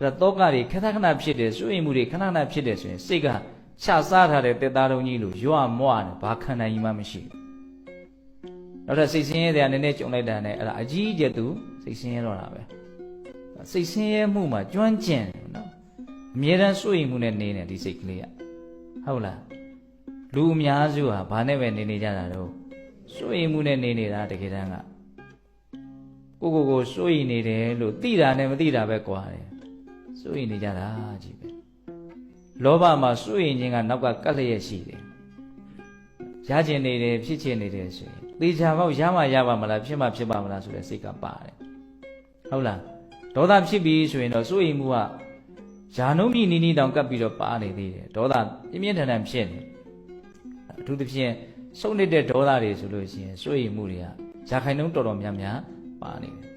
အဲ့ဒါတောကတွေခဏခဏဖြစ်တယ်စိုးရိမ်မှုတွေခဏခဏဖြစ်တယ်ဆိုရင်စိတ်ကချစားထားတဲ့တက်သားလုံးကြီးလို့ရွမွားတယ်ဘာခန္ဓာကြီးမှမရှိဘူးနောက်ထပ်စိတ်ဆင်းရဲတဲ့အနေနဲ့ကြုံလိုက်တာနဲ့အဲ့ဒါအကြီးအကျယ်သူစိတ်ဆင်းရဲတော့တာပဲစိတ်ဆင်းရဲမှုမှာကျွမ်းကျင်တယ်နော်အမြဲတမ်းစိုးရိမ်မှုနဲ့နေနေဒီစိတ်ကလေးကဟုတ်လားလူအများစုဟာဘာနဲ့ပဲနေနေကြတာတော့စိုးရိမ်မှုနဲ့နေနေတာတကယ်တမ်းကကိုကိုကိုစိုးရိမ်နေတယ်လို့သိတာနဲ့မသိတာပဲကွာတယ် စိုးရိမ်နေကြတာကြီးပဲလောဘမှာစိုးရိမ်ခြင်းကနောက်ကကပ်လျက်ရှိတယ်ရကျင်နေတယ်ဖြစ်ချင်နေတယ်ဆိုရင်သေချာပေါက်ရမှရပါမလားဖြစ်မှဖြစ်ပါမလားဆိုတဲ့စိတ်ကပါတယ်ဟုတ်လားဒေါသဖြစ်ပြီဆိုရင်တော့စိုးရိမ်မှုကယာနုံမိနီးနီးတောင်ကပ်ပြီးတော့ပါနေသေးတယ်ဒေါသပြင်းပြင်းထန်ထန်ဖြစ်နေအထူးသဖြင့်စုံနေတဲ့ဒေါသတွေဆိုလို့ရှိရင်စိုးရိမ်မှုတွေကဇာခိုင်နှုန်းတော်တော်များများပါနေတယ်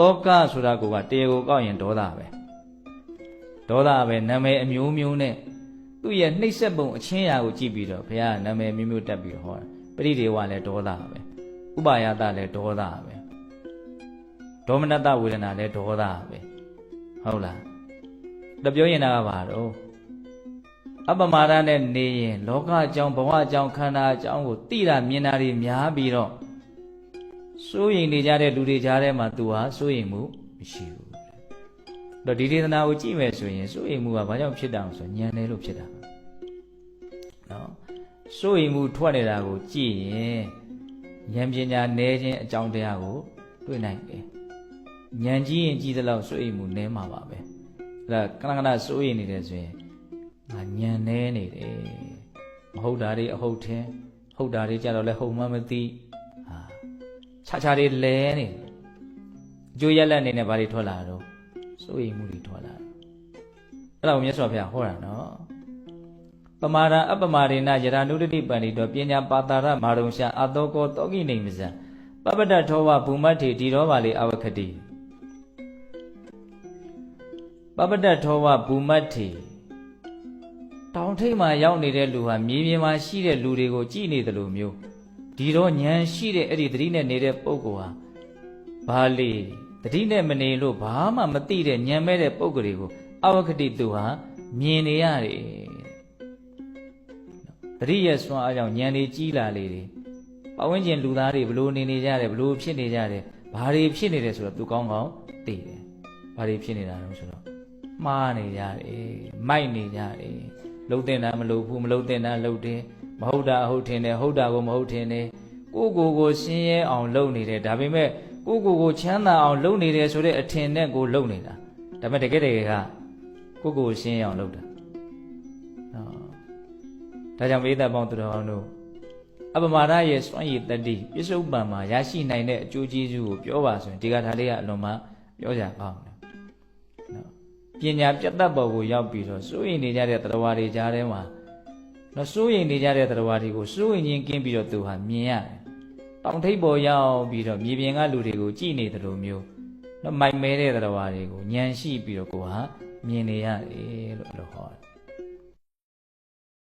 တောကဆိုတာကတရားကိုကောက်ရင်ဒေါသပဲဒေါသပဲနာမည်အမျိုးမျိုးနဲ့သူ့ရဲ့နှိပ်စက်ပုံအချင်းရာကိုကြည့်ပြီးတော့ဘုရားကနာမည်မျိုးမျိုးတက်ပြီးတော့ဟောတာပရိဒေဝလည်းဒေါသပဲဥပါယတလည်းဒေါသပဲဒေါမနတဝေဒနာလည်းဒေါသပဲဟုတ်လားတပြောရင်တာကဘာတော့အပမာဒနဲ့နေရင်လောကအကြောင်းဘဝအကြောင်းခန္ဓာအကြောင်းကိုသိတာမြင်တာတွေများပြီးတော့ စိုးရိမ်နေကြတဲ့လူတွေကြားထဲမှာ तू ဟာစိုးရိမ်မှုမရှိဘူးတော့ဒီဒေသနာကိုကြည့်မယ်ဆိုရင်စိုးရိမ်မှုကဘာကြောင့်ဖြစ်တာလဲဆိုညံတယ်လို့ဖြစ်တာနော်စိုးရိမ်မှုထွက်နေတာကိုကြည့်ရင်ဉာဏ်ပညာနည်းခြင်းအကြောင်းတရားကိုတွေ့နိုင်တယ်ဉာဏ်ကြီးရင်ကြီးသလောက်စိုးရိမ်မှုနည်းမှာပါပဲအဲ့ဒါခဏခဏစိုးရိမ်နေတယ်ဆိုရင်ငါညံနေနေတယ်မဟုတ်တာတွေအဟုတ်ထင်းဟုတ်တာတွေကြတော့လဲဟုတ်မှမသိဟာ ခြားခြားတွေလဲနေတယ်အကျိုးရက်လက်အနေနဲ့ဘာတွေထွက်လာတော့စိုးရိမ်မှုတွေထွက်လာတယ်အဲ့ဒါကိုမြတ်စွာဘုရားဟောတာနော်ပမာဒအပမာဒေနယရာနုဒတိပန္တိတောပညာပါတာရမာရုံရှာအတောကောတောကိနေမဇံပပတ္တထောဝဘူမတ္ထေဒီရောပါလေအဝခတိပပတ္တထောဝဘူမတ္ထေတောင်ထိပ်မှာရောက်နေတဲ့လူဟာမြေပြင်မှာရှိတဲ့လူတွေကိုကြည်နေတယ်လို့မျိုး ဒီတော့ဉာဏ်ရှိတဲ့အဲ့ဒီသတိနဲ့နေတဲ့ပုဂ္ဂိုလ်ဟာဘာလေသတိနဲ့မနေလို့ဘာမှမသိတဲ့ဉာဏ်မဲ့တဲ့ပုဂ္ဂိုလ်တွေကိုအဝခတိသူဟာမြင်နေရတယ်သတိရဲ့စွမ်းအားကြောင့်ဉာဏ်တွေကြီးလာလေတယ်ပဝန်းကျင်လူသားတွေဘလို့နေနေကြတယ်ဘလို့ဖြစ်နေကြတယ်ဘာတွေဖြစ်နေတယ်ဆိုတော့သူကောင်းကောင်းသိတယ်ဘာတွေဖြစ်နေတာလဲဆိုတော့မှားနေကြတယ်မိုက်နေကြတယ်လှုပ်တင်တာမလှုပ်ဘူးမလှုပ်တင်တာလှုပ်တယ် မဟုတ်တာအဟုတ်ထင်တယ်ဟုတ်တာကိုမဟုတ်ထင်တယ်ကိုကိုကိုရှင်းရဲအောင်လုပ်နေတယ်ဒါပေမဲ့ကိုကိုကိုချမ်းသာအောင်လုပ်နေတယ်ဆိုတဲ့အထင်နဲ့ကိုလုပ်နေတာဒါပေမဲ့တကယ်တကယ်ကကိုကိုရှင်းရအောင်လုပ်တာနော်ဒါကြောင့်မေတ္တာပေါင်းသူတော်အောင်တို့အပမာဒရဲ့စွန့်ရည်တတိပြစ္ဆုတ်ပံမှာရရှိနိုင်တဲ့အကျိုးကျေးဇူးကိုပြောပါဆိုရင်ဒီကထာလေးကအလွန်မှပြောကြပါအောင်နော်ပညာပြတ်တတ်ပေါ်ကိုရောက်ပြီးတော့စိုးရိမ်နေကြတဲ့တရားတွေကြားထဲမှာ နော်စိုးရိမ်နေကြတဲ့တရားတွေကိုစိုးရိမ်ခြင်းကင်းပြီးတော့သူဟာမြင်ရတယ်။တောင်ထိပ်ပေါ်ရောက်ပြီးတော့မြေပြင်ကလူတွေကိုကြည်နေတယ်လို့မျိုးနော်မိုက်မဲတဲ့တရားတွေကိုဉာဏ်ရှိပြီးတော့ကိုဟာမြင်နေရတယ်လို့လို့ဟောတယ်